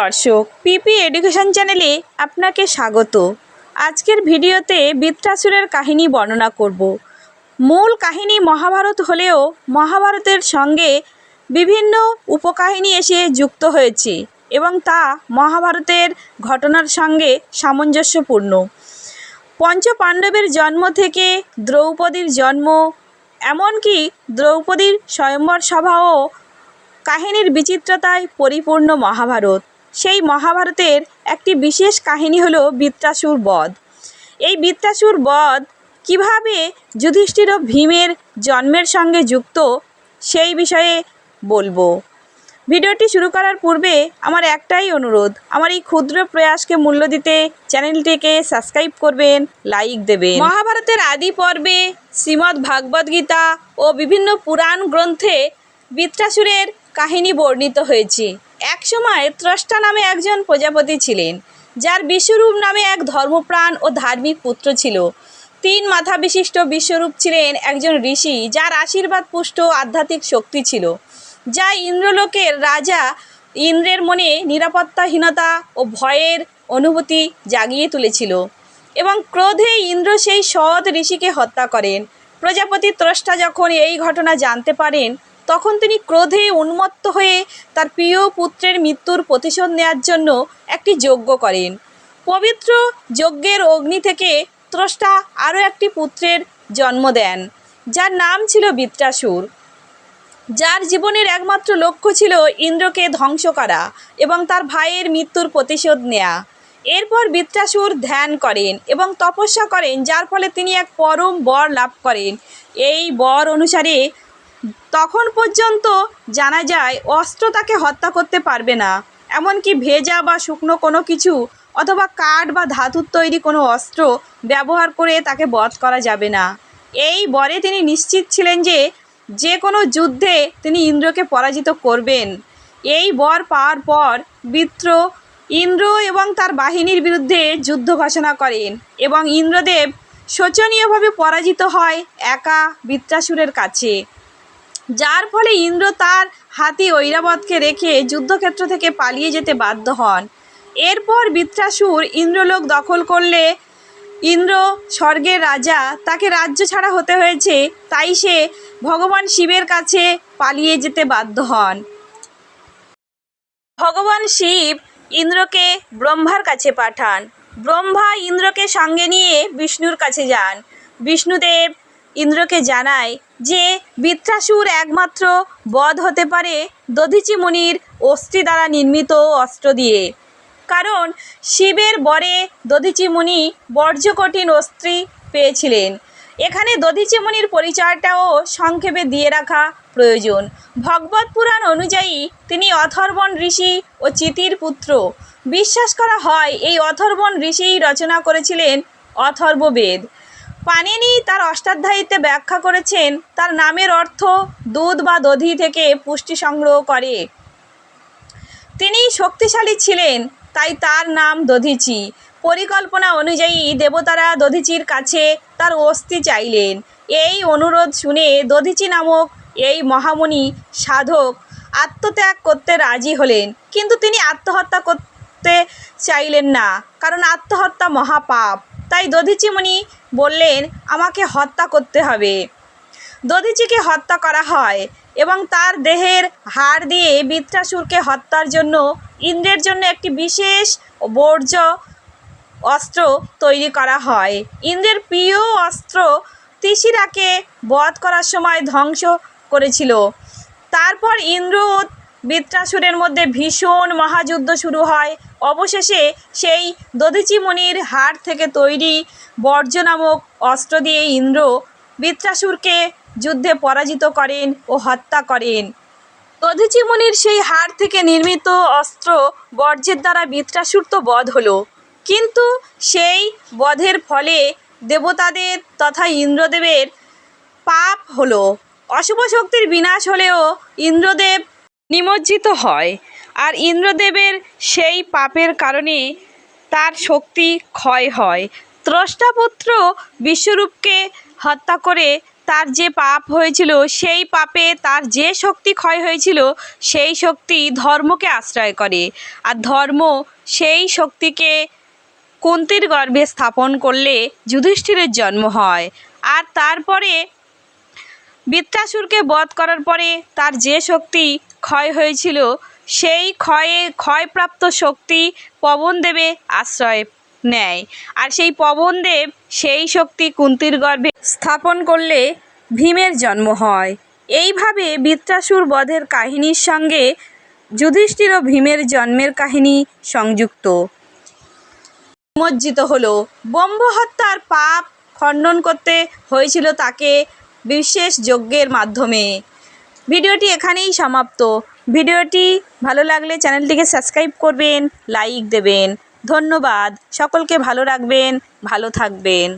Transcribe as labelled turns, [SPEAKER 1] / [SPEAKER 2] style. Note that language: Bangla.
[SPEAKER 1] দর্শক, পিপি এডুকেশন চ্যানেলে আপনাকে স্বাগত। আজকের ভিডিওতে বৃত্রাসুরের কাহিনী বর্ণনা করব। মূল কাহিনী মহাভারত হলেও মহাভারতের সঙ্গে বিভিন্ন উপকাহিনী এসে যুক্ত হয়েছে এবং তা মহাভারতের ঘটনার সঙ্গে সামঞ্জস্যপূর্ণ। পঞ্চপাণ্ডবের জন্ম থেকে দ্রৌপদীর জন্ম, এমনকি দ্রৌপদীর স্বয়ম্বর সভাও কাহিনীর বিচিত্রতায় পরিপূর্ণ মহাভারত। সেই মহাভারতের একটি বিশেষ কাহিনী হলো বৃত্রাসুর বধ। এই বৃত্রাসুর বধ কীভাবে যুধিষ্ঠির ও ভীমের জন্মের সঙ্গে যুক্ত, সেই বিষয়ে বলব। ভিডিওটি শুরু করার পূর্বে আমার একটাই অনুরোধ, আমার এই ক্ষুদ্র প্রয়াসকে মূল্য দিতে চ্যানেলটিকে সাবস্ক্রাইব করবেন, লাইক দেবেন। মহাভারতের আদি পর্বে শ্রীমদ্ ভাগবত গীতা ও বিভিন্ন পুরাণ গ্রন্থে বৃত্রাসুরের কাহিনী বর্ণিত হয়েছে। একসময় ত্রষ্টা নামে একজন প্রজাপতি ছিলেন, যার বিশ্বরূপ নামে এক ধর্মপ্রাণ ও ধার্মিক পুত্র ছিল। তিন মাথা বিশিষ্ট বিশ্বরূপ ছিলেন একজন ঋষি, যার আশীর্বাদ পুষ্ট আধ্যাত্মিক শক্তি ছিল, যা ইন্দ্রলোকের রাজা ইন্দ্রের মনে নিরাপত্তাহীনতা ও ভয়ের অনুভূতি জাগিয়ে তুলেছিল এবং ক্রোধে ইন্দ্র সেই সৎ ঋষিকে হত্যা করেন। প্রজাপতি ত্রষ্টা যখন এই ঘটনা জানতে পারেন তখন তিনি ক্রোধে উন্মত্ত হয়ে তার প্রিয় পুত্রের মৃত্যুর প্রতিশোধ নেয়ার জন্য একটি যজ্ঞ করেন। পবিত্র যজ্ঞের অগ্নি থেকে ত্রষ্টা আরও একটি পুত্রের জন্ম দেন, যার নাম ছিল বৃত্রাসুর যার জীবনের একমাত্র লক্ষ্য ছিল ইন্দ্রকে ধ্বংস করা এবং তার ভাইয়ের মৃত্যুর প্রতিশোধ নেয়া। এরপর বৃত্রাসুর ধ্যান করেন এবং তপস্যা করেন, যার ফলে তিনি এক পরম বর লাভ করেন। এই বর অনুসারে তখন পর্যন্ত জানা যায় অস্ত্র তাকে হত্যা করতে পারবে না। এমনকি ভেজা বা শুকনো কোনো কিছু অথবা কাঠ বা ধাতুর তৈরি কোনো অস্ত্র ব্যবহার করে তাকে বধ করা যাবে না। এই বরে তিনি নিশ্চিত ছিলেন যে যে কোনো যুদ্ধে তিনি ইন্দ্রকে পরাজিত করবেন। এই বর পাওয়ার পর বৃত্র ইন্দ্র এবং তার বাহিনীর বিরুদ্ধে যুদ্ধ ঘোষণা করেন এবং ইন্দ্রদেব শোচনীয়ভাবে পরাজিত হয় একা বৃত্রাসুরের কাছে। যার ফলে ইন্দ্র তার হাতি ঐরাবতকে রেখে যুদ্ধক্ষেত্র থেকে পালিয়ে যেতে বাধ্য হন। এরপর বৃত্রাসুর ইন্দ্রলোক দখল করলে ইন্দ্র স্বর্গের রাজা তাকে রাজ্য ছাড়া হতে হয়েছে, তাই সে ভগবান শিবের কাছে পালিয়ে যেতে বাধ্য হন। ভগবান শিব ইন্দ্রকে ব্রহ্মার কাছে পাঠান। ব্রহ্মা ইন্দ্রকে সঙ্গে নিয়ে বিষ্ণুর কাছে যান। বিষ্ণুদেব ইন্দ্রকে জানায় যে বৃত্রাসুর একমাত্র বধ হতে পারে দধিচি মুনির অস্থি দ্বারা নির্মিত অস্ত্র দিয়ে। কারণ শিবের বরে দধিচি মুনি বর্জ্য কঠিন অস্ত্রী পেয়েছিলেন। এখানে দধিচি মুনির পরিচয়টাও সংক্ষেপে দিয়ে রাখা প্রয়োজন। ভগবত পুরাণ অনুযায়ী তিনি অথর্বণ ঋষি ও চিতির পুত্র। বিশ্বাস করা হয় এই অথর্বণ ঋষিই রচনা করেছিলেন অথর্ববেদ। পানিনি তার অষ্টাধ্যায়ীতে ব্যাখ্যা করেছেন, তার নামের অর্থ দুধ বা দধি থেকে পুষ্টি সংগ্রহ করে। তিনি শক্তিশালী ছিলেন, তাই তার নাম দধিচি। পরিকল্পনা অনুযায়ী দেবতারা দধিচির কাছে তার অস্থি চাইলেন। এই অনুরোধ শুনে দধিচি নামক এই মহামুনি সাধক আত্মত্যাগ করতে রাজি হলেন, কিন্তু তিনি আত্মহত্যা করতে চাইলেন না, কারণ আত্মহত্যা মহাপাপ। তাই দধিচি মুনি বললেন, আমাকে হত্যা করতে হবে। দধিচিকে হত্যা করা হয় এবং তার দেহের হাড় দিয়ে বৃত্রাসুরকে হত্যার জন্য, ইন্দ্রের জন্য একটি বিশেষ বর্জ্য অস্ত্র তৈরি করা হয়। ইন্দ্রের প্রিয় অস্ত্র তিসিরাকে বধ করার সময় ধ্বংস করেছিল। তারপর ইন্দ্র বৃত্রাসুরের মধ্যে ভীষণ মহাযুদ্ধ শুরু হয়। অবশেষে সেই দধিচি মুনির হাড় থেকে তৈরি বর্জ্য নামক অস্ত্র দিয়ে ইন্দ্র বৃত্রাসুরকে যুদ্ধে পরাজিত করেন ও হত্যা করেন। দধিচি মুনির সেই হাড় থেকে নির্মিত অস্ত্র বর্জ্যের দ্বারা বৃত্রাসুর তো বধ হলো। কিন্তু সেই বধের ফলে দেবতাদের তথা ইন্দ্রদেবের পাপ হলো। অশুভ শক্তির বিনাশ হলেও ইন্দ্রদেব নিমজ্জিত হয়। আর ইন্দ্রদেবের সেই পাপের কারণে তার শক্তি ক্ষয় হয়। ত্রষ্টাপুত্র বিশ্বরূপকে হত্যা করে তার যে পাপ হয়েছিল, সেই পাপে তার যে শক্তি ক্ষয় হয়েছিল, সেই শক্তি ধর্মকে আশ্রয় করে। আর ধর্ম সেই শক্তিকে কুন্তির গর্ভে স্থাপন করলে যুধিষ্ঠিরের জন্ম হয়। আর তারপরে বৃত্তাসুরকে বধ করার পরে তার যে শক্তি ক্ষয় হয়েছিল, সেই ক্ষয়ে ক্ষয়প্রাপ্ত শক্তি পবনদেবে আশ্রয় নেয়। আর সেই পবনদেব সেই শক্তি কুন্তির গর্ভে স্থাপন করলে ভীমের জন্ম হয়। এইভাবে বৃত্তাসুর বধের কাহিনীর সঙ্গে যুধিষ্ঠির ও ভীমের জন্মের কাহিনী সংযুক্ত। নিমজ্জিত হলো। ব্রহ্ম হত্যার পাপ খণ্ডন করতে হয়েছিল তাকে বিশেষ যজ্ঞের মাধ্যমে। ভিডিওটি এখানেই সমাপ্ত। ভিডিওটি ভালো লাগলে চ্যানেলটিকে সাবস্ক্রাইব করবেন, লাইক দেবেন। ধন্যবাদ। সকলকে ভালো রাখবেন, ভালো থাকবেন।